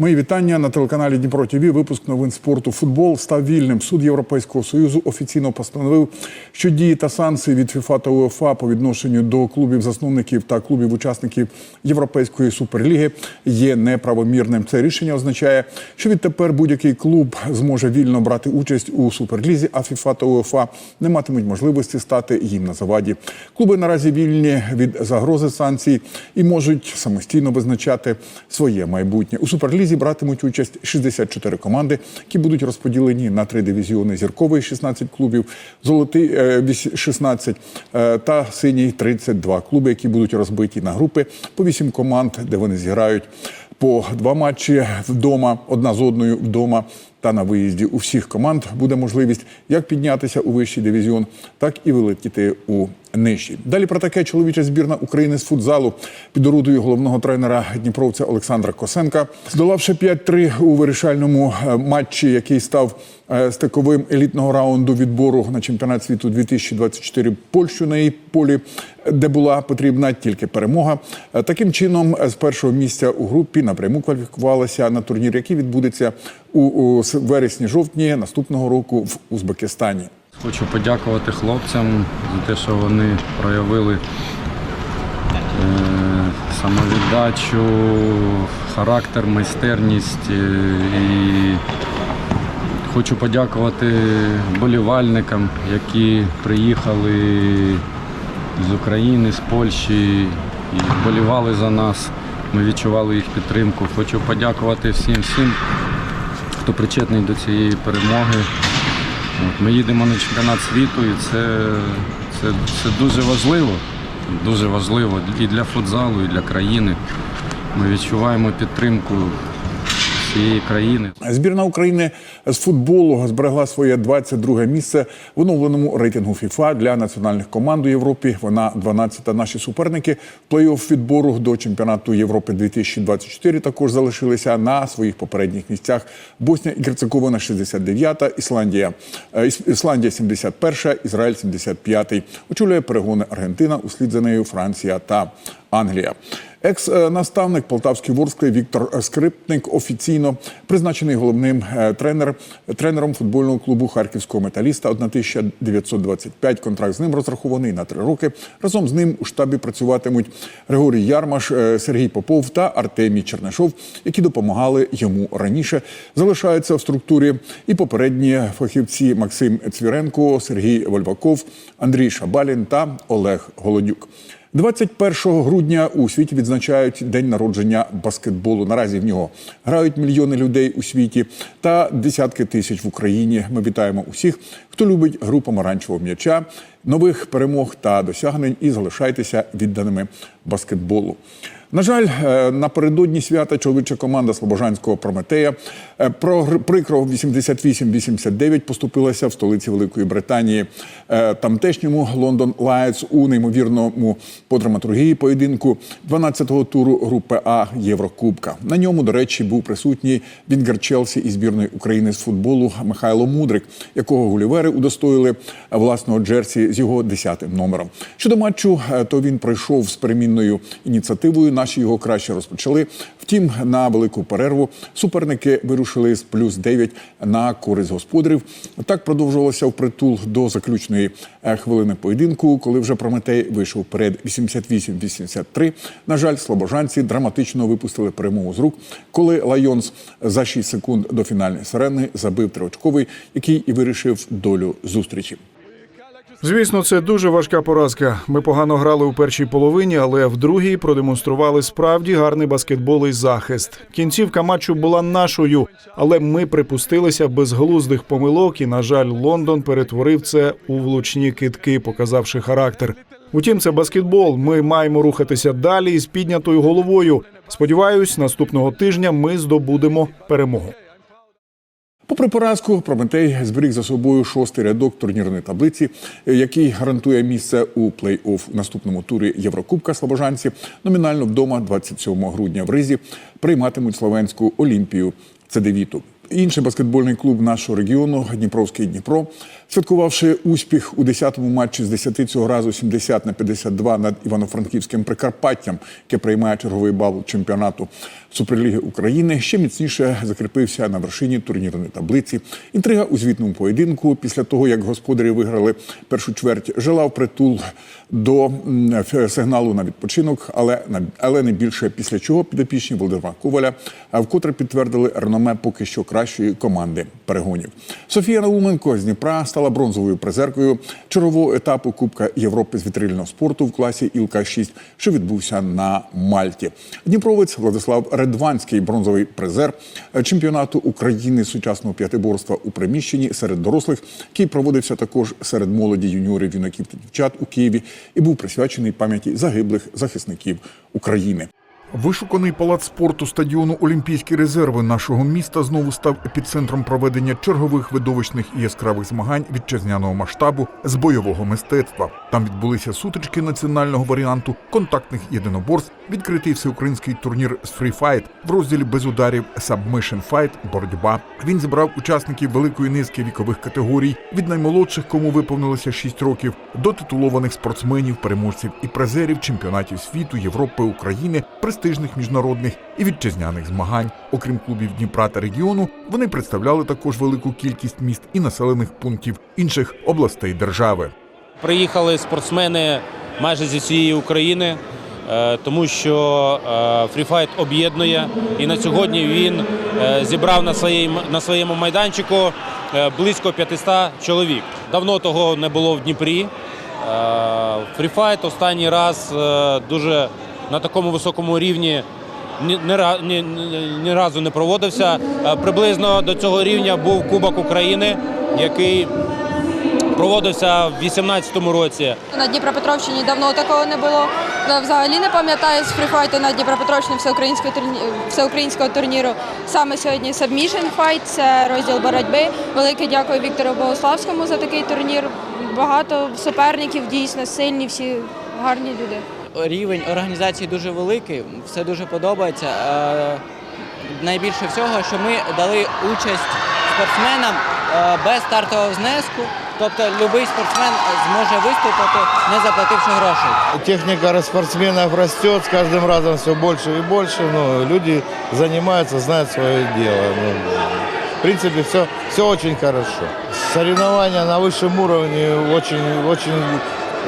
Мої вітання на телеканалі Дніпро ТВ. Випуск новин спорту. Футбол став вільним. Суд Європейського союзу офіційно постановив, що дії та санкції від ФІФА та УЄФА по відношенню до клубів засновників та клубів учасників Європейської суперліги є неправомірним. Це рішення означає, що відтепер будь-який клуб зможе вільно брати участь у суперлізі, а ФІФА та УЄФА не матимуть можливості стати їм на заваді. Клуби наразі вільні від загрози санкцій і можуть самостійно визначати своє майбутнє. У суперлізі братимуть участь 64 команди, які будуть розподілені на три дивізіони: зірковий 16 клубів, золотий е, вісь- 16 е, та синій 32 клуби, які будуть розбиті на групи по 8 команд, де вони зіграють по два матчі вдома, одна з одною вдома та на виїзді. У всіх команд буде можливість як піднятися у вищий дивізіон, так і вилетіти у нижчий. Далі про таке чоловіча збірна України з футзалу під орудою головного тренера Дніпровця Олександра Косенка, здолавши 5-3 у вирішальному е, матчі, який став е, стиковим елітного раунду відбору на чемпіонат світу 2024 Польщу на її полі, де була потрібна тільки перемога. Е, Таким чином, е, з першого місця у групі напряму кваліфікувалася на турнір, який відбудеться у, вересні-жовтні наступного року в Узбекистані. Хочу подякувати хлопцям за те, що вони проявили е, самовіддачу, характер, майстерність. е, І хочу подякувати болівальникам, які приїхали з України, з Польщі і болівали за нас. Ми відчували їх підтримку. Хочу подякувати всім всім, хто причетний до цієї перемоги. Ми їдемо на чемпіонат світу, і це, це, це дуже важливо. Дуже важливо і для футзалу, і для країни. Ми відчуваємо підтримку всієї країни. Збірна України з футболу зберегла своє 22 місце в оновленому рейтингу ФІФА для національних команд у Європі. Вона 12-та. Наші суперники в плей-офф відбору до чемпіонату Європи 2024 також залишилися на своїх попередніх місцях. Боснія і Герцеговина 69-та, Ісландія, е, Ісландія 71-та, Ізраїль 75-й. Очолює перегони Аргентина, услід за нею Франція та Англія. Екс-наставник Полтавської Ворскли Віктор Скрипник офіційно призначений головним е, тренер, тренером футбольного клубу харківського металіста 1925. Контракт з ним розрахований на три роки. Разом з ним у штабі працюватимуть Григорій Ярмаш, е, Сергій Попов та Артемій Чернишов, які допомагали йому раніше. Залишаються в структурі і попередні фахівці Максим Цвіренко, Сергій Вольваков, Андрій Шабалін та Олег Голодюк. 21 грудня у світі відзначають день народження баскетболу. Наразі в нього грають мільйони людей у світі та десятки тисяч в Україні. Ми вітаємо усіх, хто любить гру помаранчевого м'яча, нових перемог та досягнень і залишайтеся відданими баскетболу. На жаль, е, напередодні свята чоловіча команда Слобожанського Прометея е, про прикро 88-89 поступилася в столиці Великої Британії. Е, Тамтешньому Лондон Лайц у неймовірному по драматургії поєдинку 12-го туру групи А Єврокубка. На ньому, до речі, був присутній Вінгер Челсі і збірної України з футболу Михайло Мудрик, якого гулівери удостоїли власного джерсі з його 10-тим номером. Щодо матчу, то він пройшов з перемінною ініціативою. Наші його краще розпочали. Втім, на велику перерву суперники вирушили з плюс 9 на користь господарів. Так продовжувалося впритул до заключної е, хвилини поєдинку, коли вже Прометей вийшов вперед 88-83. На жаль, слобожанці драматично випустили перемогу з рук, коли Лайонс за 6 секунд до фінальної сирени забив триочковий, який і вирішив долю зустрічі. Звісно, це дуже важка поразка. Ми погано грали у першій половині, але в другій продемонстрували справді гарний баскетбол і захист. Кінцівка матчу була нашою, але ми припустилися безглуздих помилок, і, на жаль, Лондон перетворив це у влучні китки, показавши характер. Утім, це баскетбол. Ми маємо рухатися далі з піднятою головою. Сподіваюсь, наступного тижня ми здобудемо перемогу. Попри поразку, Прометей зберіг за собою шостий рядок турнірної таблиці, який гарантує місце у плей-офф наступному турі Єврокубка Слобожанці. Номінально вдома 27 грудня в Ризі прийматимуть словенську Олімпію Цедевіту. Інший баскетбольний клуб нашого регіону Дніпровський Дніпро, святкувавши успіх у 10-му матчі з 10 цього разу 70 на 52 над Івано-Франківським Прикарпаттям, яке приймає черговий бал чемпіонату Суперліги України, ще міцніше закріпився на вершині турнірної таблиці. Інтрига у звітному поєдинку після того, як господарі виграли першу чверть, жила в притул до сигналу на відпочинок, але але не більше. Після чого підопічні Володимира Коваля вкотре підтвердили реноме поки що кращої команди перегонів. Софія Науменко з Дніпра стала бронзовою призеркою чергового етапу Кубка Європи з вітрильного спорту в класі Ілка 6 що відбувся на Мальті. Дніпровець Владислав Редванський, бронзовий призер чемпіонату України сучасного п'ятиборства у приміщенні серед дорослих, який проводився також серед молоді юніорів, юнаків та дівчат у Києві і був присвячений пам'яті загиблих захисників України. Вишуканий палац спорту стадіону Олімпійські резерви нашого міста знову став епіцентром проведення чергових видовищних і яскравих змагань вітчизняного масштабу з бойового мистецтва. Там відбулися сутички національного варіанту контактних єдиноборств, відкритий всеукраїнський турнір з фріфайт в розділі без ударів Submission Fight – боротьба. Він зібрав учасників великої низки вікових категорій від наймолодших, кому виповнилося 6 років, до титулованих спортсменів, переможців і призерів чемпіонатів світу, Європи, України, престижних міжнародних і вітчизняних змагань. Окрім клубів Дніпра та регіону, вони представляли також велику кількість міст і населених пунктів інших областей держави. Приїхали спортсмени майже зі всієї України, е, тому що е, фріфайт об'єднує. І на сьогодні він е, зібрав на своєму, на своєму майданчику е, близько 500 чоловік. Давно того не було в Дніпрі. Е, Фріфайт останній раз е, дуже на такому високому рівні ні, ні, ні, разу не проводився. Е, Приблизно до цього рівня був Кубок України, який проводився в 2018 році. На Дніпропетровщині давно такого не було. Взагалі не пам'ятаю з фріфайту на Дніпропетровщині всеукраїнського турніру, всеукраїнського турніру. Саме сьогодні Submission Fight, це розділ боротьби. Велике дякую Віктору Богославському за такий турнір. Багато суперників, дійсно сильні, всі гарні люди. Рівень організації дуже великий, все дуже подобається. Е, Найбільше всього, що ми дали участь спортсменам е, без стартового знеску. Тобто будь-який спортсмен зможе виступити, не заплативши грошей. Техника спортсменов растет, с каждым разом все больше и больше. Ну, люди занимаются, знают свое дело. Ну, в принципе, все, все очень хорошо. Соревнования на высшем уровне, очень, очень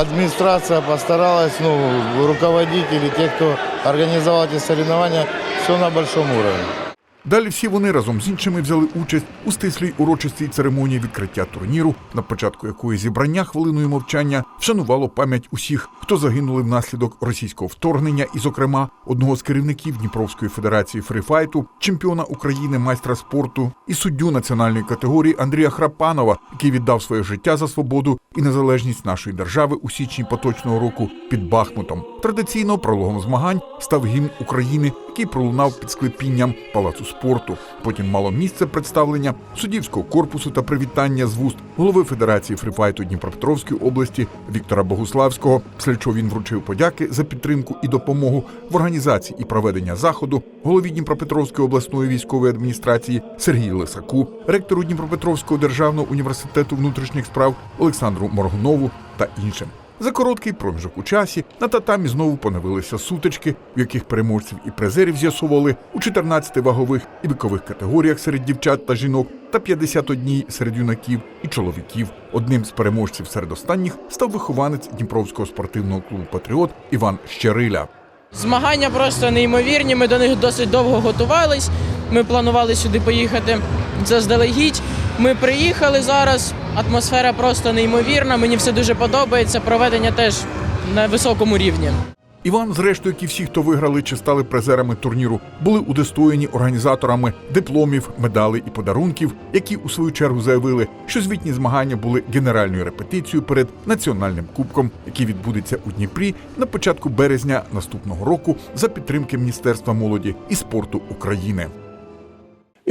администрация постаралась, ну, руководители, те, кто организовал эти соревнования, все на большом уровне. Далі всі вони разом з іншими взяли участь у стислій урочистій церемонії відкриття турніру, на початку якої зібрання хвилиною мовчання вшанувало пам'ять усіх, хто загинули внаслідок російського вторгнення, і, зокрема, одного з керівників Дніпровської федерації фріфайту, чемпіона України, майстра спорту і суддю національної категорії Андрія Храпанова, який віддав своє життя за свободу і незалежність нашої держави у січні поточного року під Бахмутом. Традиційно прологом змагань став гімн України, який пролунав під склепінням палацу спорту. Потім мало місце представлення суддівського корпусу та привітання з вуст голови Федерації фріфайту Дніпропетровської області Віктора Богуславського. Після чого він вручив подяки за підтримку і допомогу в організації і проведення заходу голові Дніпропетровської обласної військової адміністрації Сергію Лисаку, ректору Дніпропетровського державного університету внутрішніх справ Олександру Моргунову та іншим. За короткий проміжок у часі на татамі знову поновилися сутички, в яких переможців і призерів з'ясовували у 14 вагових і вікових категоріях серед дівчат та жінок та 51 серед юнаків і чоловіків. Одним з переможців серед останніх став вихованець Дніпровського спортивного клубу Патріот Іван Щериля. Змагання просто неймовірні. Ми до них досить довго готувались. Ми планували сюди поїхати заздалегідь. Ми приїхали зараз. Атмосфера просто неймовірна. Мені все дуже подобається. Проведення теж на високому рівні. Іван, зрештою, як і всі, хто виграли чи стали призерами турніру, були удостоєні організаторами дипломів, медалей і подарунків, які у свою чергу заявили, що звітні змагання були генеральною репетицією перед національним кубком, який відбудеться у Дніпрі на початку березня наступного року за підтримки Міністерства молоді і спорту України.